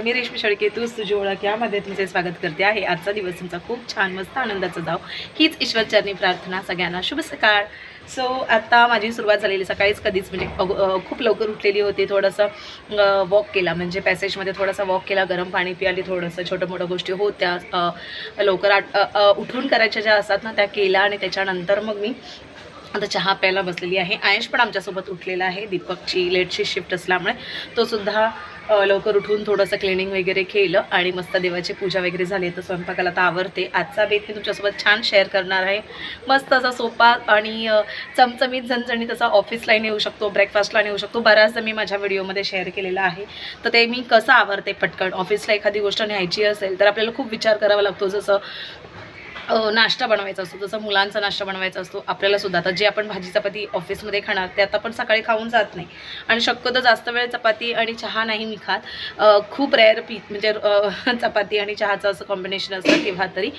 नमस्कार मी रेशमी शेळके तूच तुझी ओळख यामध्ये तुमचे स्वागत करते आहे. आजचा दिवस तुमचा खूप छान मस्त आनंदाचा जाव. हीच ईश्वरचरणी प्रार्थना सगळ्यांना. शुभ सकाळ. सो आता माझी सुरुवात झालेली सकाळीच कधीच म्हणजे खूप लवकर उठलेली होती. थोडंसं वॉक केला. म्हणजे पॅसेजमध्ये थोडासा वॉक केला. गरम पाणी पियाली. थोडंसं छोट्या मोठ्या गोष्टी होत्या. लवकर आट उठून करायच्या ज्या असतात ना त्या केल्या. आणि त्याच्यानंतर मग मी आता चहा प्यायला बसलेली आहे. आयश पण आमच्यासोबत उठलेला आहे. दीपकची लेटची शिफ्ट असल्यामुळे तो सुद्धा लवकर उठून थोडंसं क्लिनिंग वगैरे केलं आणि मस्त देवाची पूजा वगैरे झाली तर स्वयंपाकाला तर आवरते. आजचा बेत मी तुमच्यासोबत छान शेअर करणार आहे. मस्त असा सोपा आणि चमचमीत झणझणीत असा ऑफिसला नेऊ शकतो ब्रेकफास्टला नेऊ शकतो. बऱ्याचदा मी माझ्या व्हिडिओमध्ये शेअर केलेलं आहे. तर ते मी कसं आवरते पटकन? ऑफिसला एखादी गोष्ट न्यायची असेल तर आपल्याला खूप विचार करावा लागतो. जसं नाश्ता बनवायचा असतो. जसं मुलांचा नाश्ता बनवायचा असतो आपल्याला सुद्धा. आता जे आपण भाजी चपाती ऑफिसमध्ये खाणार ते आता आपण सकाळी खाऊन जात नाही. आणि शक्यतो जास्त वेळ चपाती आणि चहा नाही मी खात. खूप रेअर पी म्हणजे चपाती आणि चहाचं असं कॉम्बिनेशन असतं केव्हा तरी.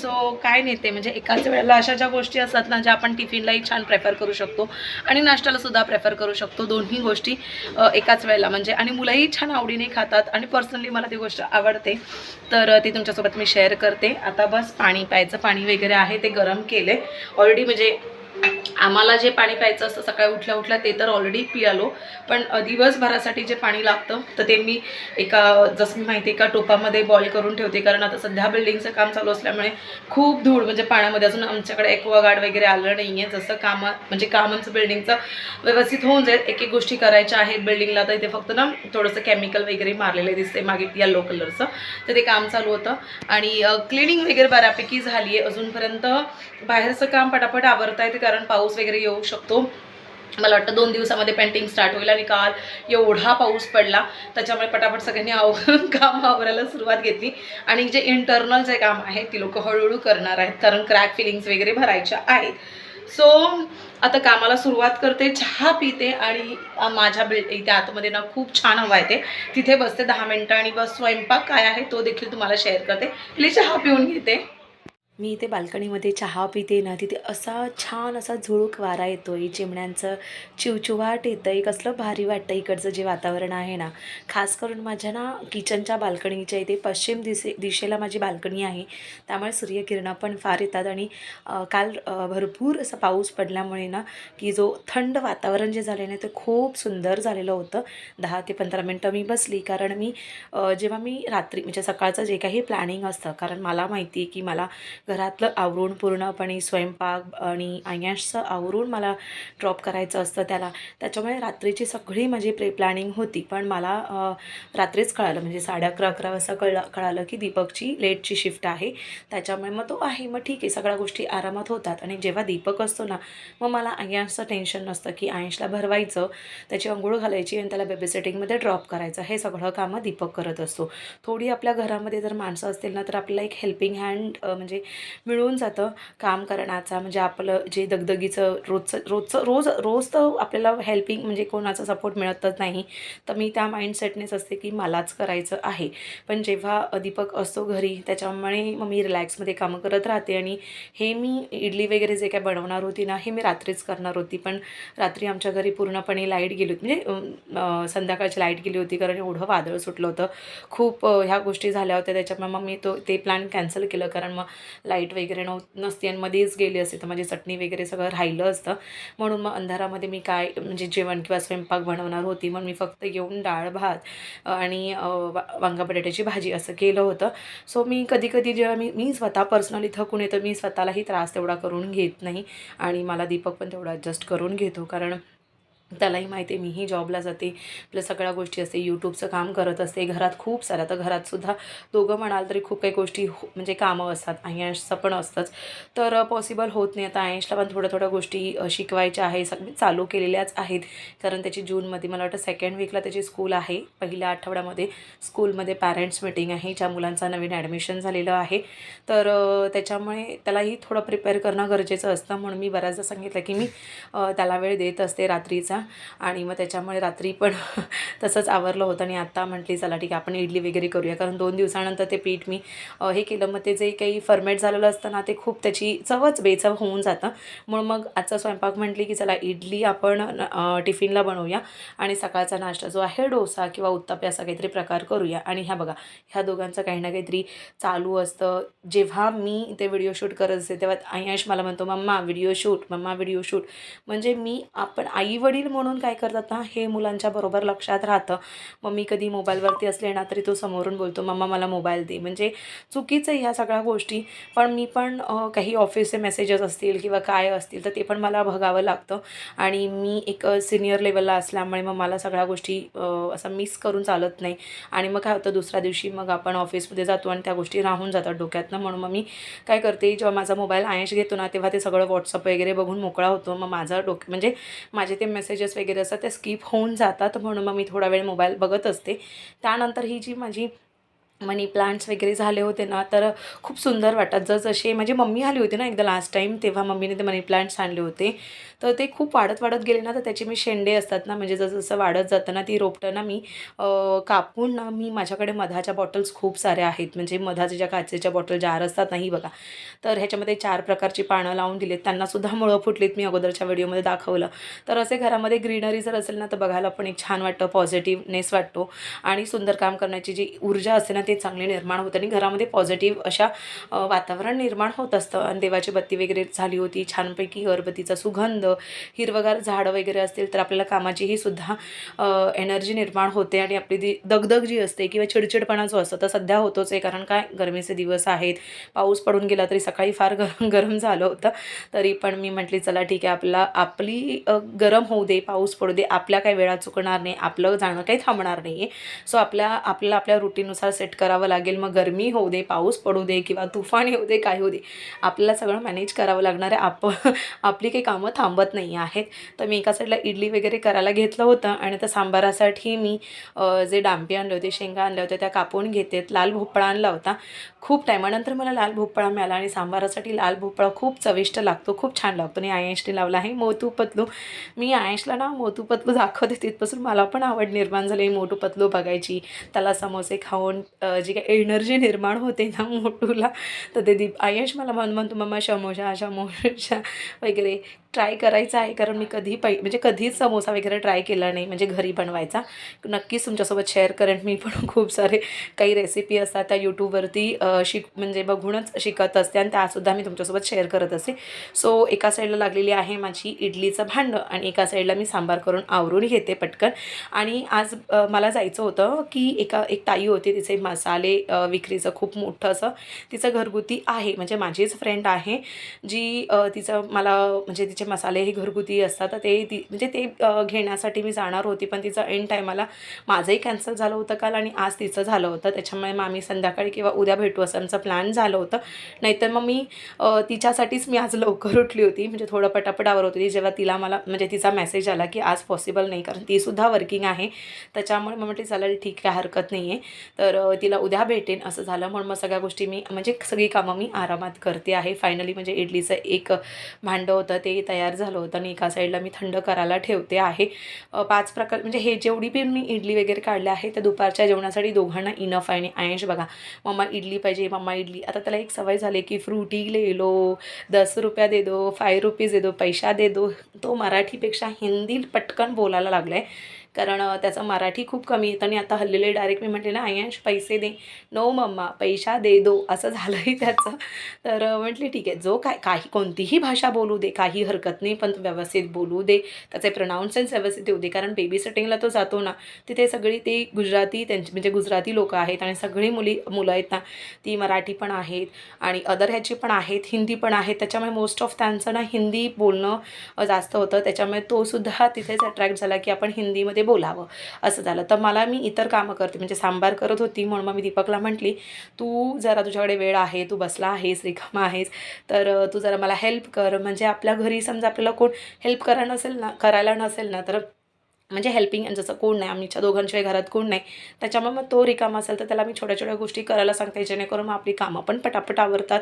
सो काय नेते म्हणजे एकाच वेळेला अशा ज्या गोष्टी असतात ना ज्या आपण टिफिनलाही छान प्रेफर करू शकतो. आणि नाश्त्याला सुद्धा प्रेफर करू शकतो. दोन्ही गोष्टी एकाच वेळेला. म्हणजे आणि मुलंही छान आवडीने खातात. आणि पर्सनली मला ती गोष्ट आवडते. तर ती तुमच्यासोबत मी शेअर करते. आता बस पाणी प्यायचं. पाणी वगैरे आहे ते गरम केले. ऑलरेडी म्हणजे आम्हाला जे पाणी प्यायचं असतं सकाळी उठल्या उठल्या ते तर ऑलरेडी पियालो. पण दिवसभरासाठी जे पाणी लागतं तर ते मी एका जसं मी माहिती एका टोपामध्ये बॉईल करून ठेवते. कारण आता सध्या बिल्डिंगचं काम चालू असल्यामुळे खूप धूळ म्हणजे पाण्यामध्ये अजून आमच्याकडे एक्वागार्ड वगैरे आलं नाही आहे जसं कामं म्हणजे कामांचं बिल्डिंगचं व्यवस्थित होऊन जाईल. एक एक गोष्टी करायच्या आहेत बिल्डिंगला तर इथे फक्त ना थोडंसं केमिकल वगैरे मारलेलं दिसते मागे येलो कलरचं तर ते काम चालू होतं. आणि क्लिनिंग वगैरे बऱ्यापैकी झाली आहे अजूनपर्यंत बाहेरचं काम पटापट आवरता येते. कारण पाऊस वगैरे येऊ शकतो. मला वाटतं दोन दिवसामध्ये पेंटिंग स्टार्ट होईल आणि काल एवढा पाऊस पडला. त्याच्यामुळे पटापट सगळ्यांनी आव काम आवरायला सुरुवात घेतली. आणि जे इंटरनल जे काम आहे ती लोक हळूहळू करणार आहेत. कारण क्रॅक फिलिंग्स वगैरे भरायच्या आहेत. सो आता कामाला सुरुवात करते चहा पिते आणि माझ्या बिल्ड इथे आतमध्ये ना खूप छान हवा येते. तिथे बसते दहा मिनटं आणि बस स्वयंपाक काय आहे तो देखील तुम्हाला शेअर करते. पहिले चहा पिऊन घेते. मी इथे बाल्कनीमध्ये चहा पिते ना तिथे असा छान असा झुळूक वारा येतो आहे चिमण्यांचं चिवचिवाट येतं आहे कसलं भारी वाटतं इकडचं जे वातावरण आहे ना. खास करून माझ्या ना किचनच्या बाल्कनीच्या इथे पश्चिम दिशे दिशेला माझी बाल्कनी आहे. त्यामुळे सूर्यकिरणं पण फार येतात आणि काल भरपूर असा पाऊस पडल्यामुळे ना की जो थंड वातावरण जे झाले ना ते खूप सुंदर झालेलं होतं. दहा ते पंधरा मिनटं मी बसली कारण मी जेव्हा मी रात्री म्हणजे सकाळचं जे काही प्लॅनिंग असतं कारण मला माहिती आहे की मला घरातलं आवरून पूर्णपणे स्वयंपाक आणि आयाशचं आवरून मला ड्रॉप करायचं असतं त्याला. त्याच्यामुळे रात्रीची सगळी माझी प्रे प्लॅनिंग होती. पण मला रात्रीच कळालं. म्हणजे साडे अकरा अकरा वाजता कळलं कळालं की दीपकची लेटची शिफ्ट आहे. त्याच्यामुळे मग तो आहे. मग ठीक आहे. सगळ्या गोष्टी आरामात होतात. आणि जेव्हा दीपक असतो ना मग मला आयशचं टेन्शन नसतं की आयशला भरवायचं त्याची अंघोळ घालायची आणि त्याला बेबी सेटिंगमध्ये ड्रॉप करायचं. हे सगळं कामं दीपक करत असतो. थोडी आपल्या घरामध्ये जर माणसं असतील ना तर आपल्याला एक हेल्पिंग हँड म्हणजे मिळून जातं काम करण्याचा. म्हणजे आपलं जे दगदगीचं रोजचं रोजचं रोज रोज तर आपल्याला हेल्पिंग म्हणजे कोणाचा सपोर्ट मिळतच नाही. तर मी त्या माइंडसेटनेच असते की मलाच करायचं आहे. पण जेव्हा दीपक असतो घरी त्याच्यामुळे मग मी रिलॅक्समध्ये कामं करत राहते आणि हे मी इडली वगैरे जे काय बनवणार होती ना हे मी रात्रीच करणार होती. पण रात्री आमच्या घरी पूर्णपणे लाइट गेली होती. म्हणजे संध्याकाळची लाइट गेली होती कारण एवढं वादळ सुटलं होतं. खूप ह्या गोष्टी झाल्या होत्या. त्याच्यामुळे मग मी तो ते प्लॅन कॅन्सल केलं. कारण मग लाइट वगैरे नव्ह नसती आणि मध्येच गेली असते. तर माझी चटणी वगैरे सगळं राहिलं असतं. म्हणून मग अंधारामध्ये मी काय म्हणजे जेवण किंवा स्वयंपाक बनवणार होती. मग मी फक्त येऊन डाळ भात आणि वा- वांगा बटाट्याची भाजी असं केलं होतं. सो मी कधी कधी जेव्हा मी मी स्वतः पर्सनली थकून येतं मी स्वतःलाही त्रास तेवढा करून घेत नाही. आणि मला दीपक पण तेवढा ॲडजस्ट करून घेतो. कारण त्यालाही माहिती आहे मीही जॉबला जाते. प्लस सगळ्या गोष्टी असते यूट्यूबचं काम करत असते घरात खूप साऱ्या तर घरातसुद्धा दोघं म्हणाल तरी खूप काही गोष्टी हो- म्हणजे कामं असतात आयशचं पण असतंच. तर पॉसिबल होत नाही. आता आयशला पण थोड्या थोड्या गोष्टी शिकवायच्या आहे. सग म्हणजे चालू केलेल्याच आहेत. कारण त्याची जूनमध्ये मला वाटतं सेकंड वीकला त्याची स्कूल आहे. पहिल्या आठवड्यामध्ये स्कूलमध्ये पॅरेंट्स मिटिंग आहे ज्या मुलांचा नवीन ॲडमिशन झालेलं आहे. तर त्याच्यामुळे त्यालाही थोडं प्रिपेअर करणं गरजेचं असतं. म्हणून मी बऱ्याचदा सांगितलं की मी त्याला वेळ देत असते रात्रीचा. आणि मग त्याच्यामुळे रात्री पण तसंच आवरलं होतं आणि आत्ता म्हटली चला ठीक आहे आपण इडली वगैरे करूया. कारण दोन दिवसानंतर ते पीठ मी हे केलं. मग ते जे काही फर्मेट झालेलं असतं ना ते खूप त्याची चवच बेचव होऊन जातं. म्हणून मग आजचा स्वयंपाक म्हटली की चला इडली आपण टिफिनला बनवूया आणि सकाळचा नाश्ता जो आहे डोसा किंवा उत्तापे असा काहीतरी प्रकार करूया. आणि ह्या बघा ह्या दोघांचं काही ना काहीतरी चालू असतं. जेव्हा मी ते व्हिडिओ शूट करत असते तेव्हा आयश मला म्हणतो mamma video shoot mamma video shoot. म्हणजे मी आपण आई वडील म्हणून काय करतात ना हे मुलांच्या बरोबर लक्षात राहतं. मग मी कधी मोबाईलवरती असले ना तरी तो समोरून बोलतो मम्मा मला मोबाईल दे. म्हणजे चुकीचं आहे ह्या सगळ्या गोष्टी. पण मी पण काही ऑफिसचे मेसेजेस असतील किंवा काय असतील तर ते पण मला बघावं लागतं. आणि मी एक सिनियर लेवलला असल्यामुळे मग मला सगळ्या गोष्टी असं मिस करून चालत नाही. आणि मग काय होतं दुसऱ्या दिवशी मग आपण ऑफिसमध्ये जातो आणि त्या गोष्टी राहून जातात डोक्यातनं. म्हणून मग मी काय करते जेव्हा माझा मोबाईल आयश घेतो ना तेव्हा ते सगळं व्हॉट्सअप वगैरे बघून मोकळा होतो. मग माझं डोक म्हणजे माझे ते मेसेज मेसेजेस वगैरे असतात ते स्किप होऊन जातात म्हणून मग मी थोडा वेळ मोबाईल बघत असते. त्यानंतर ही जी माझी मनी प्लांट्स वगैरे झाले होते ना तर खूप सुंदर वाटतात जसजसे माझी मम्मी आली होती ना एकदा लास्ट टाईम तेव्हा मम्मीने ते मनी प्लांट्स आणले होते. तर ते खूप वाढत वाढत गेले ना तर त्याचे मी शेंडे असतात ना म्हणजे जसं वाढत जातं ना ती रोपटं ना मी कापून ना मी माझ्याकडे मधाच्या बॉटल्स खूप साऱ्या आहेत. म्हणजे मधाच्या ज्या काचेच्या बॉटल जार असतात नाही बघा. तर ह्याच्यामध्ये चार प्रकारची पानं लावून दिलेत. त्यांनासुद्धा मुळं फुटलीत मी अगोदरच्या व्हिडिओमध्ये दाखवलं. तर असे घरामध्ये ग्रीनरी जर असेल ना तर बघायला पण एक छान वाटतं पॉझिटिव्हनेस वाटतो. आणि सुंदर काम करण्याची जी ऊर्जा असते ना ते चांगले निर्माण होतं आणि घरामध्ये पॉझिटिव्ह अशा वातावरण निर्माण होत असतं. आणि देवाची बत्ती वगैरे झाली होती छानपैकी अगरबत्तीचा सुगंध हिरवगार झाडं वगैरे असतील तर आपल्याला कामाचीही सुद्धा एनर्जी निर्माण होते. आणि आपली ती दगदग जी असते किंवा चिडचिडपणा जो असतो तर सध्या होतोच आहे. कारण काय? गरमीचे दिवस आहेत. पाऊस पडून गेला तरी सकाळी फार गरम गरम झालं होतं. तरी पण मी म्हटली चला ठीक आहे आपला आपली गरम होऊ दे पाऊस पडू दे. आपल्या काही वेळा चुकणार नाही. आपलं जाणं काही थांबणार नाही आहे सो आपल्या आपल्याला आपल्या रुटीननुसार सेट करावं लागेल. मग गरमी होऊ दे पाऊस पडू दे किंवा तुफान येऊ दे काय होऊ दे आपल्याला सगळं मॅनेज करावं लागणार आहे. आप आपली काही कामं थांबत नाही आहेत. तर मी एका साईडला इडली वगैरे करायला घेतलं होतं आणि त्या सांबारासाठी मी जे डांबे आणले होते शेंगा आणल्या होत्या त्या कापून घेते लाल भोपळा आणला होता. खूप टायमानंतर मला लाल भोपळा मिळाला आणि सांबारासाठी लाल भोपळा खूप चविष्ट लागतो खूप छान लागतो. आणि आयशने लावला आहे मोतू पतलू. मी आयशला ना मोतू पतलू दाखवते तिथपासून मला पण आवड निर्माण झाली मोटू पतलू बघायची त्याला समोसे खाऊन जी काही एनर्जी निर्माण होते ना मोटूला तर ते दीप आयश मला म्हणून म्हणतो मम्मा शमोशा शमोशा वगैरे. ट्राय करायचं आहे कारण मी कधी पै म्हणजे कधीच समोसा वगैरे ट्राय केला नाही म्हणजे घरी बनवायचा. नक्कीच तुमच्यासोबत शेअर करेन. मी पण खूप सारे काही रेसिपी असतात त्या यूट्यूबवरती शिक म्हणजे बघूनच शिकत असते आणि त्यासुद्धा मी तुमच्यासोबत शेअर करत असते. सो एका साईडला लागलेली आहे माझी इडलीचं भांडं आणि एका साईडला मी सांबार करून आवरून घेते पटकन. आणि आज मला जायचं होतं की एका एक ताई होती तिचे मसाले विक्रीचं खूप मोठं असं तिचं घरगुती आहे म्हणजे माझीच फ्रेंड आहे जी तिचं मला म्हणजे जे मसाले हे घरगुती असतात तर ते ती म्हणजे ते घेण्यासाठी मी जाणार होती पण तिचं एंड टायमाला माझंही कॅन्सल झालं होतं काल आणि आज तिचं झालं होतं. त्याच्यामुळे मग आम्ही संध्याकाळी किंवा उद्या भेटू असं आमचं प्लॅन झालं होतं. नाहीतर मग मी तिच्यासाठीच मी आज लवकर उठली होती म्हणजे थोडं पटापटावर होती. जेव्हा तिला मला म्हणजे तिचा मेसेज आला की आज पॉसिबल नाही कारण तीसुद्धा वर्किंग आहे. त्याच्यामुळे मग म्हटली चालेल ठीक आहे हरकत नाही आहे तर तिला उद्या भेटेन असं झालं. म्हणून मग सगळ्या गोष्टी मी म्हणजे सगळी कामं मी आरामात करते आहे. फायनली म्हणजे इडलीचं एक भांडं होतं ते तयार झालं होतं आणि एका साईडला मी थंड करायला ठेवते आहे. पाच प्रकार म्हणजे हे जेवढी पण मी इडली वगैरे काढले आहे त्या दुपारच्या जेवणासाठी दोघांना इनफ आहे आणि आयश बघा मम्मा इडली पाहिजे मम्मा इडली. आता त्याला एक सवय झाली की फ्रुटी ले लो दस रुपया दे दो फाय रुपीज दे दो पैसा दे दो. तो मराठीपेक्षा हिंदी पटकन बोलायला लागला आहे कारण त्याचं मराठी खूप कमी येतं आणि आता हल्लेले डायरेक्ट मी म्हटले ना आयश पैसे दे. नो मम्मा पैसा दे दो. असं झालंही त्याचं. तर म्हटली म्हटले ठीक आहे जो काय काही कोणतीही भाषा बोलू दे काही हरकत नाही पण व्यवस्थित बोलू दे. त्याचे प्रनाऊन्सन्स व्यवस्थित देऊ दे कारण बेबी सेटिंगला तो जातो ना तिथे सगळी ते गुजराती त्यांची म्हणजे गुजराती लोकं आहेत आणि सगळी मुली मुलं आहेत ना ती मराठी पण आहेत आणि अदर ह्याची पण आहेत हिंदी पण आहेत. त्याच्यामुळे मोस्ट ऑफ त्यांचं ना हिंदी बोलणं जास्त होतं. त्याच्यामुळे तो सुद्धा तिथेच अट्रॅक्ट झाला की आपण हिंदीमध्ये बोलावं. असं झालं. तर मला मी इतर कामं करते. म्हणजे सांबार करत होती म्हणून मग मी दीपकला म्हटली तू जरा तुझ्याकडे वेळ आहे. तू बसला आहेस रिकामा आहेस. तर तू जरा मला हेल्प कर. म्हणजे आपल्या घरी समजा आपल्याला कोण हेल्प करा नसेल ना करायला नसेल ना तर म्हणजे हेल्पिंग जसं कोण नाही आमच्या दोघांशिवाय घरात कोण नाही. त्याच्यामुळे मग तो रिकामा असेल तर त्याला मी छोट्या छोट्या गोष्टी करायला सांगते जेणेकरून मग आपली कामं पण पटापट आवरतात.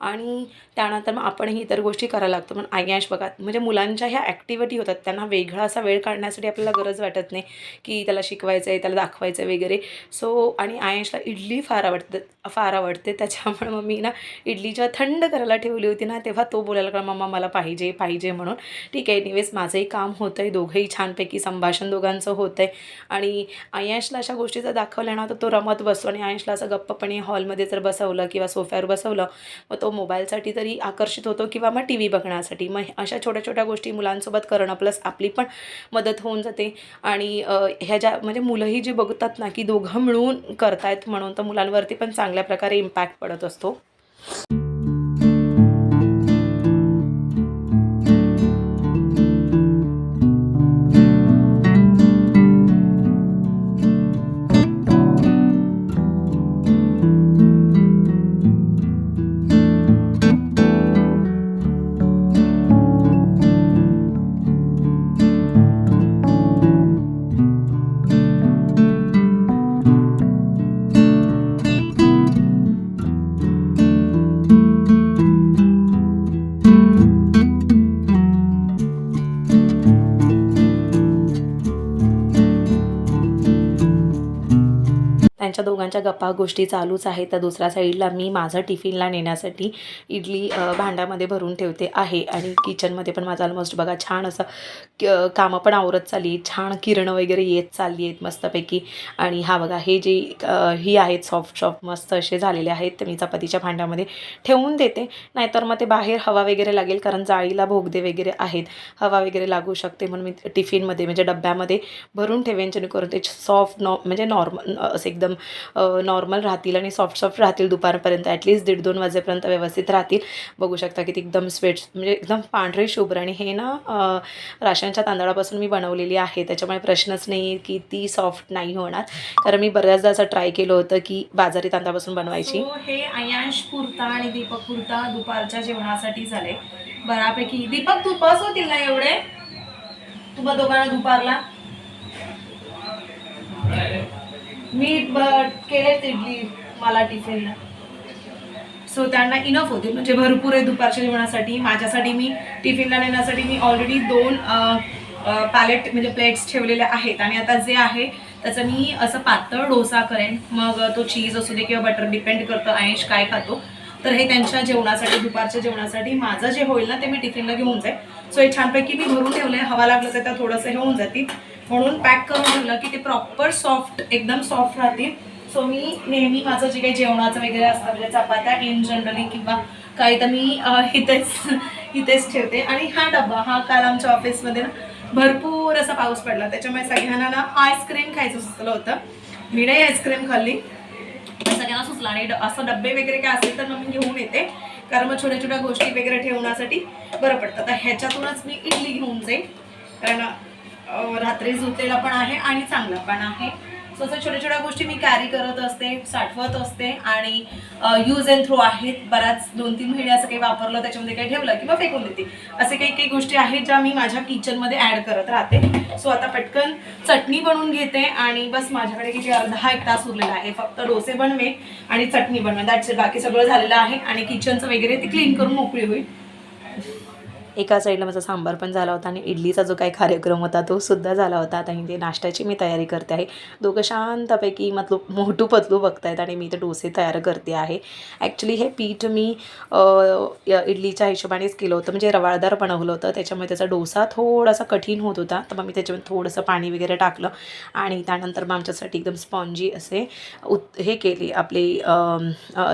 आणि त्यानंतर मग आपणही इतर गोष्टी करायला लागतो. पण आय्यांश बघा म्हणजे मुलांच्या ह्या ॲक्टिव्हिटी होतात. त्यांना वेगळा असा वेळ काढण्यासाठी आपल्याला गरज वाटत नाही की त्याला शिकवायचं आहे त्याला दाखवायचं आहे वगैरे. सो आणि आयंशला इडली फार आवडते फार आवडते. त्याच्यामुळे मग मी ना इडली जेव्हा थंड करायला ठेवली होती ना तेव्हा तो बोलायला का मम्मा मला पाहिजे पाहिजे म्हणून. ठीक आहे निवेस माझंही काम होतं आहे दोघंही छानपैकी संभाषण दोघांचं होतं आहे आणि आयंशला अशा गोष्टी जर दाखवल्या ना तर तो रमत बसतो. आणि आयंशला असं गप्पपणे हॉलमध्ये जर बसवलं किंवा सोफ्यावर बसवलं मग तो मोबाईलसाठी तरी आकर्षित होतो किंवा मग टी व्ही बघण्यासाठी. मग अशा छोट्या छोट्या गोष्टी मुलांसोबत करणं प्लस आपली पण मदत होऊन जाते. आणि ह्या ज्या म्हणजे मुलंही जे बघतात ना की दोघं मिळून करतायत म्हणून तर मुलांवरती पण चांगल्या प्रकारे इम्पॅक्ट पडत असतो. त्यांच्या दोघांच्या गप्पा गोष्टी चालूच आहेत. तर दुसऱ्या साईडला मी माझं टिफिनला नेण्यासाठी इडली भांड्यामध्ये भरून ठेवते आहे. आणि किचनमध्ये पण माझं ऑलमोस्ट बघा छान असं क- कामं पण आवरत चालली आहेत. छान किरणं वगैरे येत चालली आहेत मस्तपैकी. आणि हा बघा हे जे ही आहेत सॉफ्ट सॉफ्ट मस्त असे झालेले आहेत. तर मी चपातीच्या भांड्यामध्ये ठेवून देते. नाहीतर मग ते बाहेर हवा वगैरे लागेल कारण जाळीला भोगदे वगैरे आहेत. हवा वगैरे लागू शकते म्हणून मी टिफिनमध्ये म्हणजे डब्यामध्ये भरून ठेवेन जेणेकरून ते सॉफ्ट नॉ म्हणजे नॉर्मल असं एकदम नॉर्मल राहतील आणि सॉफ्ट सॉफ्ट राहतील दुपारपर्यंत. ॲटलीस्ट दीड दोन वाजेपर्यंत व्यवस्थित राहतील. बघू शकता की ती एकदम स्वेट म्हणजे एकदम पांढरे शुभ्र. आणि हे ना राशनच्या तांदळापासून मी बनवलेली आहे. त्याच्यामुळे प्रश्नच नाही आहे की ती सॉफ्ट नाही होणार. कारण मी बऱ्याचदा असं ट्राय केलं होतं की बाजारी तांदळापासून बनवायची. हे अयांश पुरता आणि दीपक पुरता दुपारच्या जेवणासाठी झाले. बऱ्यापैकी. दीपक तू बस होतील ना एवढे? तुम्हाला दोघांना दुपारला. मी केलेत इडली मला टिफिनला सो त्यांना इनफ होते. म्हणजे भरपूर आहे दुपारच्या जेवणासाठी. माझ्यासाठी मी टिफिनला नेण्यासाठी मी ऑलरेडी दोन पॅलेट म्हणजे प्लेट्स ठेवलेल्या आहेत. आणि आता जे आहे त्याचं मी असं पातळ डोसा करेन. मग तो चीज असू दे किंवा बटर डिपेंड करतं. आयश काय खातो. तर हे त्यांच्या जेवणासाठी दुपारच्या जेवणासाठी. माझं जे होईल ना ते मी टिफिनला घेऊन जाईल. सो हे छानपैकी मी भरून ठेवलं आहे हवा लागलं तर त्या थोडंसं हे होऊन जातील. म्हणून पॅक करून ठेवलं की ते प्रॉपर सॉफ्ट एकदम सॉफ्ट राहतील. सो मी नेहमी माझं जे काही जेवणाचं वगैरे असतं म्हणजे चपात्या इन जनरली किंवा काही तर मी अं, इथेच इथेच ठेवते. आणि हा डब्बा हा काल आमच्या ऑफिसमध्ये ना भरपूर असा पाऊस पडला. त्याच्यामुळे सगळ्यांना ना आईस्क्रीम खायचं सुचलं होतं. मी नाही आईस्क्रीम खाल्ली. सगळ्यांना सुचला आणि असं डब्बे वगैरे काय असेल तर मग मी घेऊन येते. कारण मग छोट्या छोट्या गोष्टी वगैरे ठेवण्यासाठी बरं पडतं. तर ह्याच्यातूनच मी इडली घेऊन जाईन. कारण रात्री झुतलेला पण आहे आणि चांगला पण आहे. सो असं छोट्या छोट्या गोष्टी मी कॅरी करत असते साठवत असते आणि यूज अँड थ्रो आहेत. बऱ्याच दोन तीन महिने असं काही वापरलं त्याच्यामध्ये काही ठेवलं किंवा फेकून देते. असे काही काही गोष्टी आहेत ज्या मी माझ्या किचनमध्ये ॲड करत राहते. सो आता पटकन चटणी बनवून घेते आणि बस माझ्याकडे किती अर्धा एक तास उरलेला आहे. फक्त डोसे बनवे आणि चटणी बनवे दॅट्स बाकी सगळं झालेलं आहे आणि किचनचं वगैरे ती क्लीन करून मोकळी होईल. एका साईडला माझा सांबार पण झाला होता आणि इडलीचा जो काही कार्यक्रम होता तो सुद्धा झाला होता. आता इथे नाश्त्याची मी तयारी करते आहे. दोघं शांतपैकी मतलब मोठू पतलू बघतायत आणि मी ते डोसे तयार करते आहे. ॲक्च्युली हे पीठ मी या इडलीच्या हिशोबानेच केलं होतं. म्हणजे रवाळदार बनवलं होतं. त्याच्यामुळे त्याचा डोसा थोडासा कठीण होत होता. तर मग मी त्याच्यामध्ये थोडंसं पाणी वगैरे टाकलं आणि त्यानंतर मग आमच्यासाठी एकदम स्पॉन्जी असे उत हे केले आपले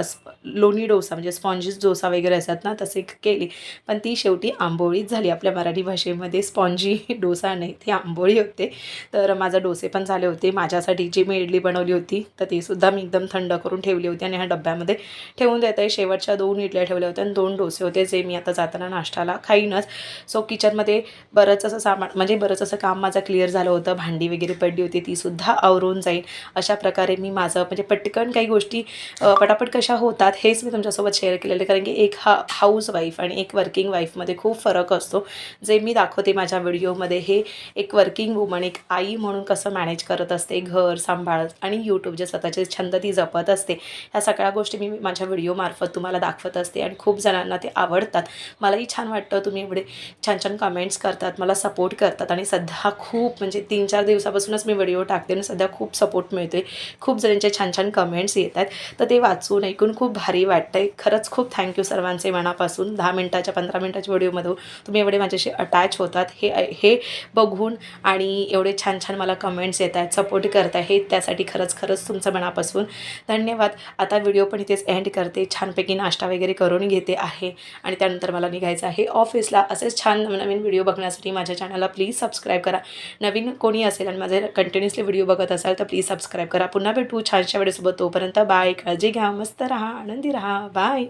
स्प- लोणी डोसा. म्हणजे स्पॉन्जीस डोसा वगैरे असतात ना तसे केली. पण ती शेवटी आंबोळीच झाली. आपल्या मराठी भाषेमध्ये स्पॉन्जी डोसा नाही ती आंबोळी होते. तर माझा डोसे पण झाले होते. माझ्यासाठी जी मी इडली बनवली होती तर ती सुद्धा मी एकदम थंड करून ठेवली होती आणि ह्या डब्यामध्ये ठेवून देत आहे शेवटच्या दोन इडल्या ठेवल्या होत्या आणि दोन डोसे होते जे मी आता जाताना नाश्त्याला खाईनच. सो किचनमध्ये बरंच असं सामान म्हणजे बरंच असं काम माझं क्लिअर झालं होतं. भांडी वगैरे पडली होती ती सुद्धा आवरून जाईल अशा प्रकारे मी माझं म्हणजे पटकन काही गोष्टी पटापट कशा होतात हेच मी तुमच्यासोबत शेअर केलेलं आहे. कारण की एक हा हाऊस वाईफ आणि एक वर्किंग वाईफमध्ये खूप फरक असतो. जे मी दाखवते माझ्या व्हिडिओमध्ये हे एक वर्किंग वुमन एक आई म्हणून कसं मॅनेज करत असते घर सांभाळत आणि यूट्यूब जे स्वतःचे छंद ती जपत असते. ह्या सगळ्या गोष्टी मी माझ्या व्हिडिओमार्फत तुम्हाला दाखवत असते आणि खूप जणांना ते आवडतात. मलाही छान वाटतं तुम्ही एवढे छान छान कमेंट्स करतात मला सपोर्ट करतात आणि सध्या खूप म्हणजे तीन चार दिवसापासूनच मी व्हिडिओ टाकते आणि सध्या खूप सपोर्ट मिळतो आहे खूप जणांचे छान छान कमेंट्स येत आहेत तर ते वाचून ऐकून खूप भारी वाटतं आहे खरंच खूप थँक्यू सर्वांचे मनापासून. दहा मिनटाच्या पंधरा मिनटाच्या व्हिडिओमधून तुम्ही एवढे माझ्याशी अटॅच होतात. हे हे बघून आणि एवढे छान छान मला कमेंट्स येत आहेत सपोर्ट करत आहे त्यासाठी खरंच खरंच तुमचं मनापासून धन्यवाद. आता व्हिडिओ पण इथेच एंड करते. छानपैकी नाश्ता वगैरे करून घेते आहे. आणि त्यानंतर मला निघायचं आहे ऑफिसला असेच छान नवीन व्हिडिओ बघण्यासाठी माझ्या चॅनलला प्लीज सबस्क्राईब करा. नवीन कोणी असेल आणि माझे कंटिन्युअसली व्हिडिओ बघत असाल तर प्लीज सबस्क्राईब करा. पुन्हा भेटू छानशा वेळेसोबत. तोपर्यंत बाय काळजी घ्या. मस्त राहा. आनंदी राहा. बाय